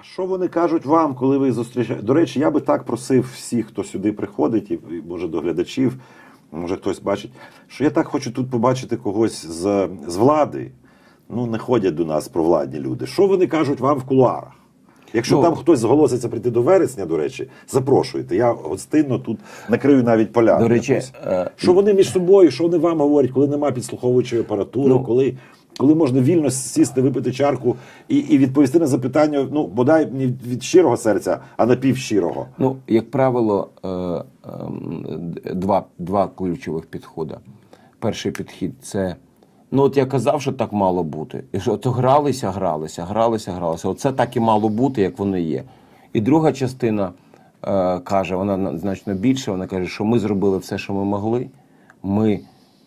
А що вони кажуть вам, коли ви зустрічаєте? До речі, я би так просив всіх, хто сюди приходить, і може до глядачів, може хтось бачить, що я так хочу тут побачити когось з, з влади. Ну, не ходять до нас провладні люди. Що вони кажуть вам в кулуарах? Якщо Ну, там хтось зголоситься прийти до вересня, до речі, запрошуйте. Я гостинно тут накрию навіть поля. До речі, е, що вони між собою, що вони вам говорять, коли немає підслуховуючої апаратури, Ну. коли, коли можна вільно сісти, випити чарку і, і відповісти на запитання, ну, бодай не від щирого серця, а напівщирого. Ну, як правило, е, ем, два, два ключових підходи. Перший підхід це. Ну, от я казав, що так мало бути. І що то гралися, гралися, гралися, гралися. Оце так і мало бути, як воно є. І друга частина е, каже, вона значно більше, вона каже, що ми зробили все, що ми могли. Ми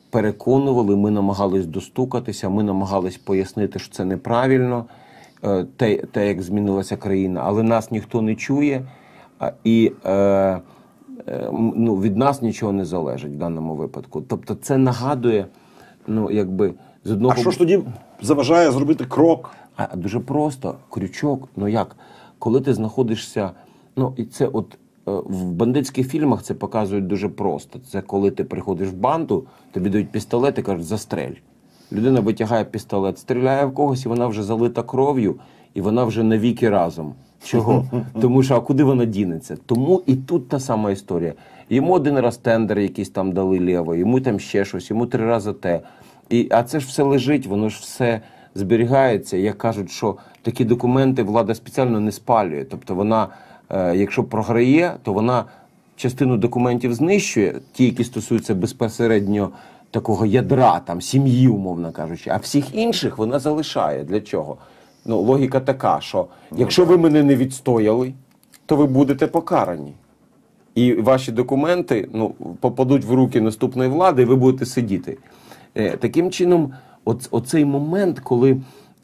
переконували, ми намагались достукатися, ми намагались пояснити, що це неправильно, е, те, те, як змінилася країна, але нас ніхто не чує, і е, е, ну, від нас нічого не залежить в даному випадку. Тобто, це нагадує, ну якби з одного А що ж тоді заважає зробити крок? а дуже просто крючок. Ну як? Коли ти знаходишся, ну і це от в бандитських фільмах це показують дуже просто. Це коли ти приходиш в банду, тобі дають пістолет і кажуть, застрель. Людина витягає пістолет, стріляє в когось, і вона вже залита кров'ю, і вона вже навіки разом. Чого? Тому що а куди вона дінеться? Тому і тут та сама історія. Йому один раз тендер якийсь там дали ліво, йому там ще щось, йому три рази те. І, а це ж все лежить, воно ж все зберігається. Як кажуть, що такі документи влада спеціально не спалює. Тобто вона, е, якщо програє, то вона частину документів знищує, ті, які стосуються безпосередньо такого ядра, там сім'ї, умовно кажучи, а всіх інших вона залишає. Для чого? Ну, логіка така, що якщо ви мене не відстояли, то ви будете покарані. І ваші документи ну, попадуть в руки наступної влади, і ви будете сидіти. Е, таким чином, оцей момент, коли.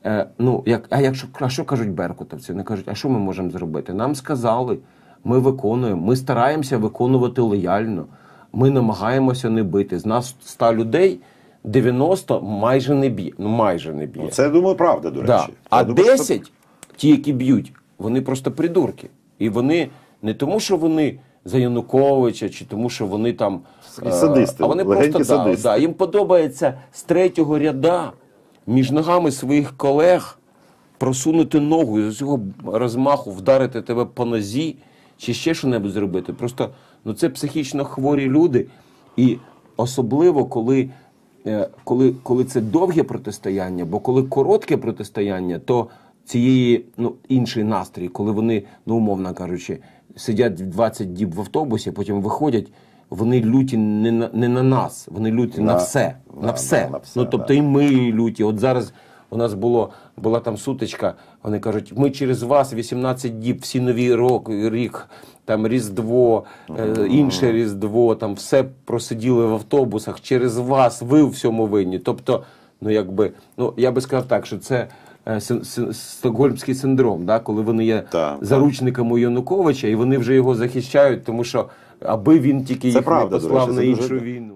Е, ну, як, а якщо а що кажуть беркутовці? Вони кажуть, а що ми можемо зробити? Нам сказали, ми виконуємо, ми стараємося виконувати лояльно, ми намагаємося не бити. З нас 100 людей 90 майже не б'є. Ну майже не б'є. Ну, це, я думаю, правда, до речі. Да. А думаю, що ті, які б'ють, вони просто придурки. І вони не тому, що вони за Януковича, чи тому, що вони там. І садисти, а вони просто да, садисти. да, їм подобається з третього ряда між ногами своїх колег просунути ногу і з цього розмаху вдарити тебе по нозі, чи ще що-небудь зробити. Просто ну, це психічно хворі люди. І особливо, коли е, коли, коли це довге протистояння, бо коли коротке протистояння, то цієї ну, інший настрій, коли вони, ну умовно кажучи, сидять 20 діб в автобусі, потім виходять, вони люті не на, не на нас, вони люті на, На- все. на- На, все. на- на все, ну, тобто да. і ми люті. От зараз у нас було, була там сутичка, вони кажуть, ми через вас 18 діб, всі нові рок, рік, там Різдво, е, інше Різдво, там все просиділи в автобусах, через вас, ви в всьому винні. Тобто, ну якби, ну я би сказав так, що це. е, Стокгольмський синдром, да, коли вони є Так, заручниками Януковича, і вони вже його захищають, тому що аби він тільки Це їх правда, не послав на іншу війну.